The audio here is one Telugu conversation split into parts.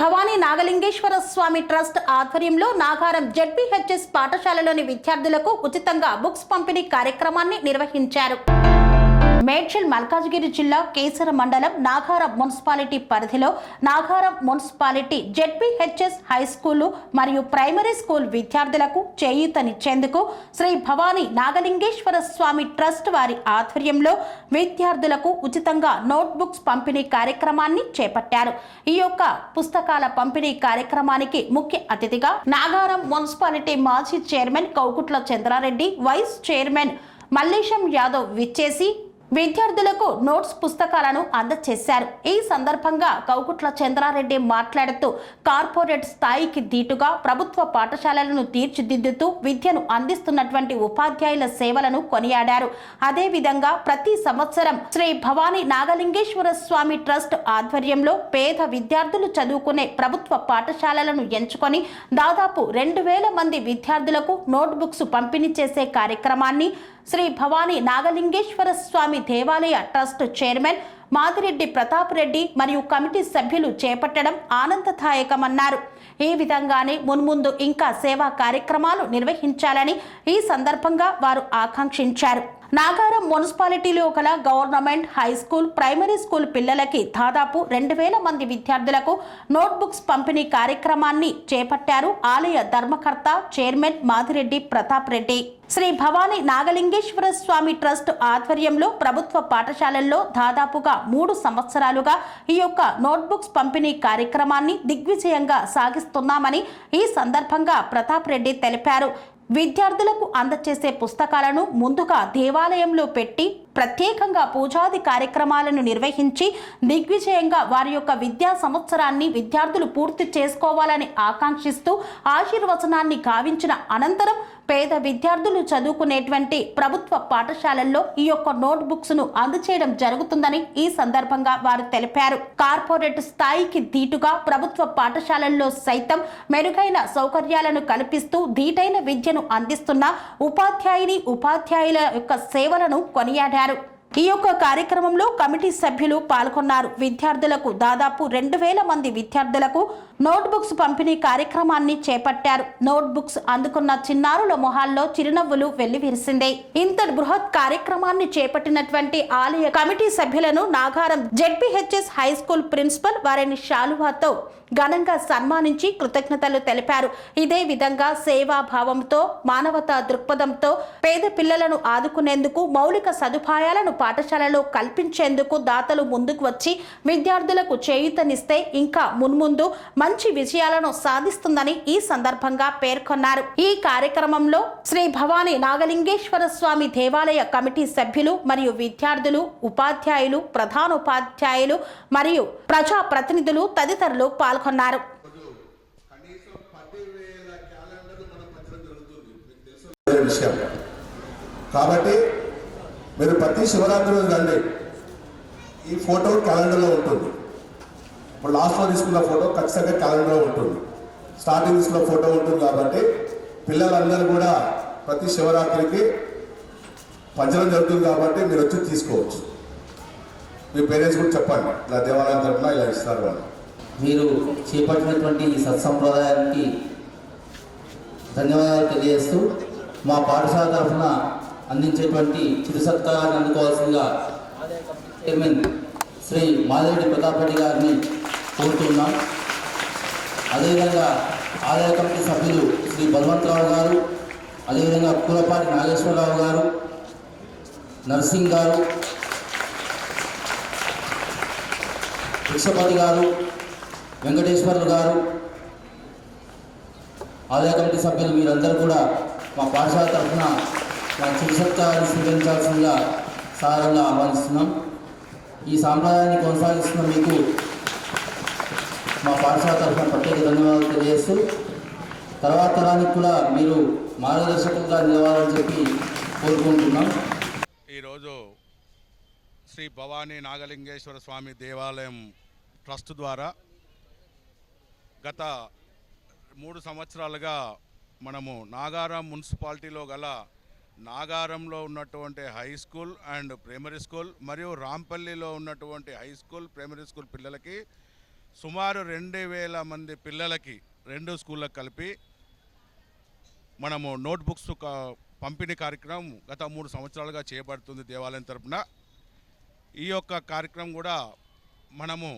భవానీ నాగలింగేశ్వర స్వామి ట్రస్ట్ ఆధ్వర్యంలో నాగారం జడ్పీహెచ్ఎస్ పాఠశాలలోని విద్యార్థులకు ఉచితంగా బుక్స్ పంపిణీ కార్యక్రమాన్ని నిర్వహించారు. మేడ్చల్ మల్కాజ్గిరి జిల్లా కేసర మండలం నాగారం మున్సిపాలిటీ పరిధిలో Nagaram municipality ZPHS high school మరియు ప్రైమరీ స్కూల్ విద్యార్థులకు చేయూతనిచ్చేందుకు శ్రీ భవానీ నాగలింగేశ్వర స్వామి ట్రస్ట్ వారి ఆధ్వర్యంలో విద్యార్థులకు ఉచితంగా నోట్బుక్స్ పంపిణీ కార్యక్రమాన్ని చేపట్టారు. ఈ యొక్క పుస్తకాల పంపిణీ కార్యక్రమానికి ముఖ్య అతిథిగా నాగారం మున్సిపాలిటీ మాజీ chairman Kaukutla Chandrareddy vice chairman Mallesham Yadav విచ్చేసి విద్యార్థులకు నోట్స్ పుస్తకాలను అందజేశారు ఈ సందర్భంగా కౌకుట్ల చంద్రారెడ్డి మాట్లాడుతూ కార్పొరేట్ స్థాయికి దీటుగా ప్రభుత్వ పాఠశాలలను తీర్చిదిద్దుతూ విద్యను అందిస్తున్నటువంటి ఉపాధ్యాయుల సేవలను కొనియాడారు. అదేవిధంగా ప్రతి సంవత్సరం శ్రీ భవానీ నాగలింగేశ్వర స్వామి ట్రస్ట్ ఆధ్వర్యంలో పేద విద్యార్థులు చదువుకునే ప్రభుత్వ పాఠశాలలను ఎంచుకొని దాదాపు రెండు వేల మంది విద్యార్థులకు నోట్బుక్స్ పంపిణీ చేసే కార్యక్రమాన్ని శ్రీ భవానీ నాగలింగేశ్వర స్వామి దేవాలయ ట్రస్ట్ చైర్మన్ మాదిరెడ్డి ప్రతాప్ రెడ్డి మరియు కమిటీ సభ్యులు చేపట్టడం ఆనందదాయకమన్నారు. ఈ విధంగానే మున్ముందు ఇంకా సేవా కార్యక్రమాలు నిర్వహించాలని ఈ సందర్భంగా వారు ఆకాంక్షించారు. నాగారం మున్సిపాలిటీలో గల government high school primary school పిల్లలకి దాదాపు రెండు వేల మంది విద్యార్థులకు నోట్బుక్స్ పంపిణీ కార్యక్రమాన్ని చేపట్టారు ఆలయ ధర్మకర్త చైర్మన్ మాదిరెడ్డి ప్రతాప్ రెడ్డి. శ్రీ భవానీ నాగలింగేశ్వర స్వామి ట్రస్ట్ ఆధ్వర్యంలో ప్రభుత్వ పాఠశాలల్లో దాదాపుగా మూడు సంవత్సరాలుగా ఈ యొక్క నోట్బుక్స్ పంపిణీ కార్యక్రమాన్ని దిగ్విజయంగా సాగిస్తున్నామని ఈ సందర్భంగా ప్రతాప్ రెడ్డి తెలిపారు. విద్యార్థులకు అందచేసే పుస్తకాలను ముందుగా దేవాలయంలో పెట్టి ప్రత్యేకంగా పూజాది కార్యక్రమాలను నిర్వహించి దిగ్విజయంగా వారి యొక్క విద్యా సంవత్సరాన్ని విద్యార్థులు పూర్తి చేసుకోవాలని ఆకాంక్షిస్తూ ఆశీర్వచనాన్ని గావించిన అనంతరం పేద విద్యార్థులు చదువుకునేటువంటి ప్రభుత్వ పాఠశాలల్లో ఈ యొక్క నోట్ బుక్స్ను అందచేయడం జరుగుతుందని ఈ సందర్భంగా వారు తెలిపారు. కార్పొరేట్ స్థాయికి ధీటుగా ప్రభుత్వ పాఠశాలల్లో సైతం మెరుగైన సౌకర్యాలను కల్పిస్తూ ధీటైన విద్యను అందిస్తున్న ఉపాధ్యాయుని ఉపాధ్యాయుల యొక్క సేవలను కొనియాడారు. Bolsonaro ఈ యొక్క కార్యక్రమంలో కమిటీ సభ్యులు పాల్గొన్నారు. విద్యార్థులకు దాదాపు రెండు వేల మంది విద్యార్థులకు నోట్బుక్స్ పంపిణీ కార్యక్రమాన్ని చేపట్టారు. నోట్బుక్స్ అందుకున్న చిన్నారుల మొహాల్లో చిరునవ్వులు వెల్లివిరిసిందే. ఇంత బృహత్ కార్యక్రమాన్ని చేపట్టినటువంటి ఆలయ కమిటీ సభ్యులను Nagaram ZPHS high school principal వారిని శాలువాతో ఘనంగా సన్మానించి కృతజ్ఞతలు తెలిపారు. ఇదే విధంగా సేవాభావంతో మానవతా దృక్పథంతో పేద పిల్లలను ఆదుకునేందుకు మౌలిక సదుపాయాలను పాఠశాలలో కల్పించేందుకు దాతలు ముందుకు వచ్చి విద్యార్థులకు చేయూతనిస్తే ఇంకా మున్ముందు మంచి విజయాలను సాధిస్తుందని ఈ సందర్భంగా పేర్కొన్నారు. ఈ కార్యక్రమంలో శ్రీ భవానీ నాగలింగేశ్వర స్వామి దేవాలయ కమిటీ సభ్యులు మరియు విద్యార్థులు ఉపాధ్యాయులు ప్రధానోపాధ్యాయులు మరియు ప్రజా ప్రతినిధులు తదితరులు పాల్గొన్నారు. విషయం. కాబట్టి మీరు ప్రతి శివరాత్రి రోజు రండి. ఈ ఫోటో క్యాలెండర్లో ఉంటుంది. ఇప్పుడు లాస్ట్లో తీసుకున్న ఫోటో ఖచ్చితంగా క్యాలెండర్లో ఉంటుంది. స్టార్టింగ్ తీసుకున్న ఫోటో ఉంటుంది కాబట్టి పిల్లలందరూ కూడా ప్రతి శివరాత్రికి పంచడం జరుగుతుంది కాబట్టి మీరు వచ్చి తీసుకోవచ్చు. మీ పేరెంట్స్ కూడా చెప్పండి ఇలా దేవాలయం తరఫున ఇలా ఇస్తారు వాళ్ళు మీరు చేపట్టినటువంటి ఈ సత్సంప్రదాయానికి ధన్యవాదాలు తెలియజేస్తూ మా పాఠశాల తరఫున అందించేటువంటి చిరు సత్కారాన్ని అందుకోవాల్సిందిగా చైర్మన్ శ్రీ మాదిరెడ్డి ప్రతాప్ రెడ్డి గారిని కోరుతున్నాం. అదేవిధంగా ఆలయ కమిటీ సభ్యులు శ్రీ బలవంతరావు గారు అదేవిధంగా కూలపాటి నాగేశ్వరరావు గారు నర్సింగ్ గారు కృష్ణపతి గారు వెంకటేశ్వర్లు గారు ఆలయ కమిటీ సభ్యులు మీరందరూ కూడా మా పాఠశాల తరఫున మా చిరు స్వీకరించాల్సిందిగా సారంగా ఆహ్వానిస్తున్నాం. ఈ సాంప్రదాయాన్ని కొనసాగిస్తున్న మీకు మా పాఠశాల తరఫున ప్రత్యేక ధన్యవాదాలు తెలియజేస్తూ తర్వాత తరానికి కూడా మీరు మార్గదర్శకులుగా నిలవాలని చెప్పి కోరుకుంటున్నాం. ఈరోజు శ్రీ భవానీ నాగలింగేశ్వర స్వామి దేవాలయం ట్రస్ట్ ద్వారా గత మూడు సంవత్సరాలుగా మనము నాగారం మున్సిపాలిటీలో గల నాగారంలో ఉన్నటువంటి high school and primary school మరియు రాంపల్లిలో ఉన్నటువంటి హై స్కూల్ ప్రైమరీ స్కూల్ పిల్లలకి సుమారు రెండు వేల మంది పిల్లలకి రెండు స్కూళ్ళకు కలిపి మనము నోట్బుక్స్ పంపిణీ కార్యక్రమం గత మూడు సంవత్సరాలుగా చేపడుతుంది దేవాలయం తరఫున ఈ యొక్క కార్యక్రమం కూడా మనము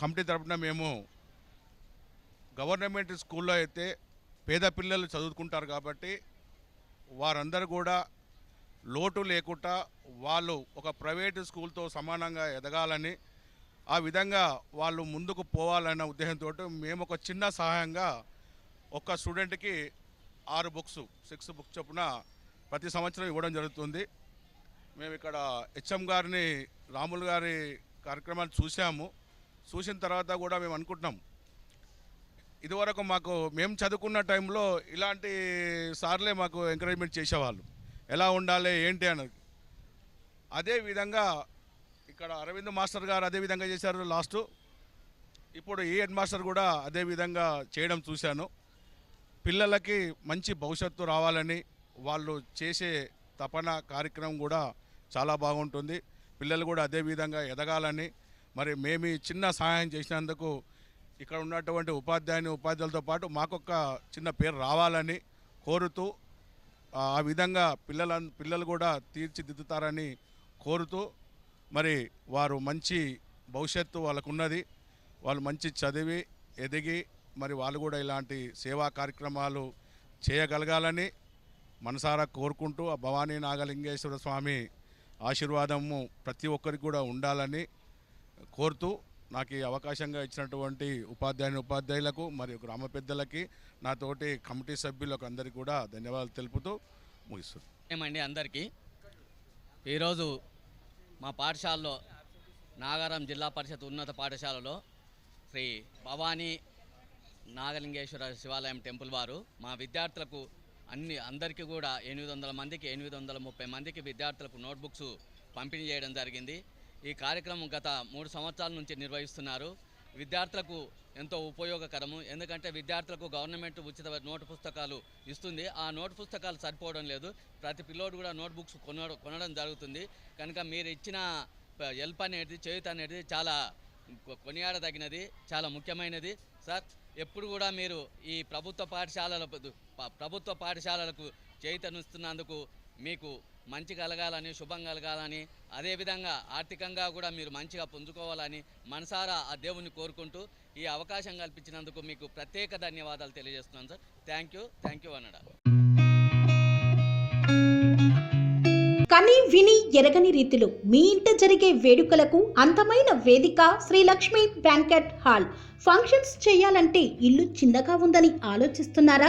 కమిటీ తరపున మేము గవర్నమెంట్ స్కూల్లో అయితే పేద పిల్లలు చదువుకుంటారు కాబట్టి వారందరూ కూడా లోటు లేకుండా వాళ్ళు ఒక ప్రైవేటు స్కూల్తో సమానంగా ఎదగాలని ఆ విధంగా వాళ్ళు ముందుకు పోవాలన్న ఉద్దేశంతో మేము ఒక చిన్న సహాయంగా ఒక స్టూడెంట్కి ఆరు బుక్స్ సిక్స్ బుక్స్ చొప్పున ప్రతి సంవత్సరం ఇవ్వడం జరుగుతుంది. మేము ఇక్కడ హెచ్ఎం గారిని రాములు గారి కార్యక్రమాన్ని చూసాము చూసిన తర్వాత కూడా మేము అనుకుంటున్నాం ఇదివరకు మాకు మేము చదువుకున్న టైంలో ఇలాంటి సార్లే మాకు ఎంకరేజ్మెంట్ చేసేవాళ్ళు. ఎలా ఉండాలి ఏంటి అన్నది. అదే విధంగా ఇక్కడ అరవింద్ మాస్టర్ గారు అదే విధంగా చేశారు లాస్ట్. ఇప్పుడు ఈ హెడ్ మాస్టర్ కూడా అదే విధంగా చేయడం చూశాను. పిల్లలకి మంచి భవిష్యత్తు రావాలని వాళ్ళు చేసే తపన కార్యక్రమం కూడా చాలా బాగుంటుంది. పిల్లలు కూడా అదే విధంగా ఎదగాలని మరి మేము చిన్న సహాయం చేసినందుకు ఇక్కడ ఉన్నటువంటి ఉపాధ్యాయుని ఉపాధ్యాయులతో పాటు మాకొక చిన్న పేరు రావాలని కోరుతూ ఆ విధంగా పిల్లల పిల్లలు కూడా తీర్చిదిద్దుతారని కోరుతూ మరి వారు మంచి భవిష్యత్తు వాళ్ళకున్నది. వాళ్ళు మంచి చదివి ఎదిగి మరి వాళ్ళు కూడా ఇలాంటి సేవా కార్యక్రమాలు చేయగలగాలని మనసారా కోరుకుంటూ ఆ భవానీ నాగలింగేశ్వర స్వామి ఆశీర్వాదము ప్రతి ఒక్కరికి కూడా ఉండాలని కోరుతూ నాకు ఈ అవకాశంగా ఇచ్చినటువంటి ఉపాధ్యాయుని ఉపాధ్యాయులకు మరియు గ్రామ పెద్దలకి నాతోటి కమిటీ సభ్యులకు అందరికీ కూడా ధన్యవాదాలు తెలుపుతూ ముగిస్తుంది ఏమండి అందరికీ? ఈరోజు మా పాఠశాలలో నాగారం జిల్లా పరిషత్ ఉన్నత పాఠశాలలో శ్రీ భవానీ నాగలింగేశ్వర శివాలయం టెంపుల్ వారు మా విద్యార్థులకు అన్ని అందరికీ కూడా ఎనిమిది వందల మందికి ఎనిమిది వందల ముప్పై మందికి విద్యార్థులకు నోట్బుక్స్ పంపిణీ చేయడం జరిగింది. ఈ కార్యక్రమం గత మూడు సంవత్సరాల నుంచి నిర్వహిస్తున్నారు. విద్యార్థులకు ఎంతో ఉపయోగకరము. ఎందుకంటే విద్యార్థులకు గవర్నమెంట్ ఉచిత నోటు పుస్తకాలు ఇస్తుంది. ఆ నోటు పుస్తకాలు సరిపోవడం లేదు. ప్రతి పిల్లోడు కూడా నోట్ బుక్స్ కొనడం కొనడం జరుగుతుంది. కనుక మీరు ఇచ్చిన హెల్ప్ అనేది చేయుత అనేది చాలా కొ- కొనియాడదగినది చాలా ముఖ్యమైనది. సార్ ఎప్పుడు కూడా మీరు ఈ ప్రభుత్వ పాఠశాలల ప్రభుత్వ పాఠశాలలకు చేయుతనిస్తున్నందుకు మీకు మంచి కలగాలని శుభం కలగాలని అదేవిధంగా ఆర్థికంగా కూడా మీరు మంచిగా పుంజుకోవాలని మనసారా ఆ దేవుని కోరుకుంటూ ఈ అవకాశం కల్పించినందుకు మీకు ప్రత్యేక ధన్యవాదాలు తెలియజేస్తున్నాను sir. Thank you thank you అన్నడా. కని విని ఎరగని రీతిలో మీ ఇంట జరిగే వేడుకలకు అందమైన వేదిక Shri Lakshmi banquet hall. Functions చేయాలంటే ఇల్లు చిన్నగా ఉందని ఆలోచిస్తున్నారా?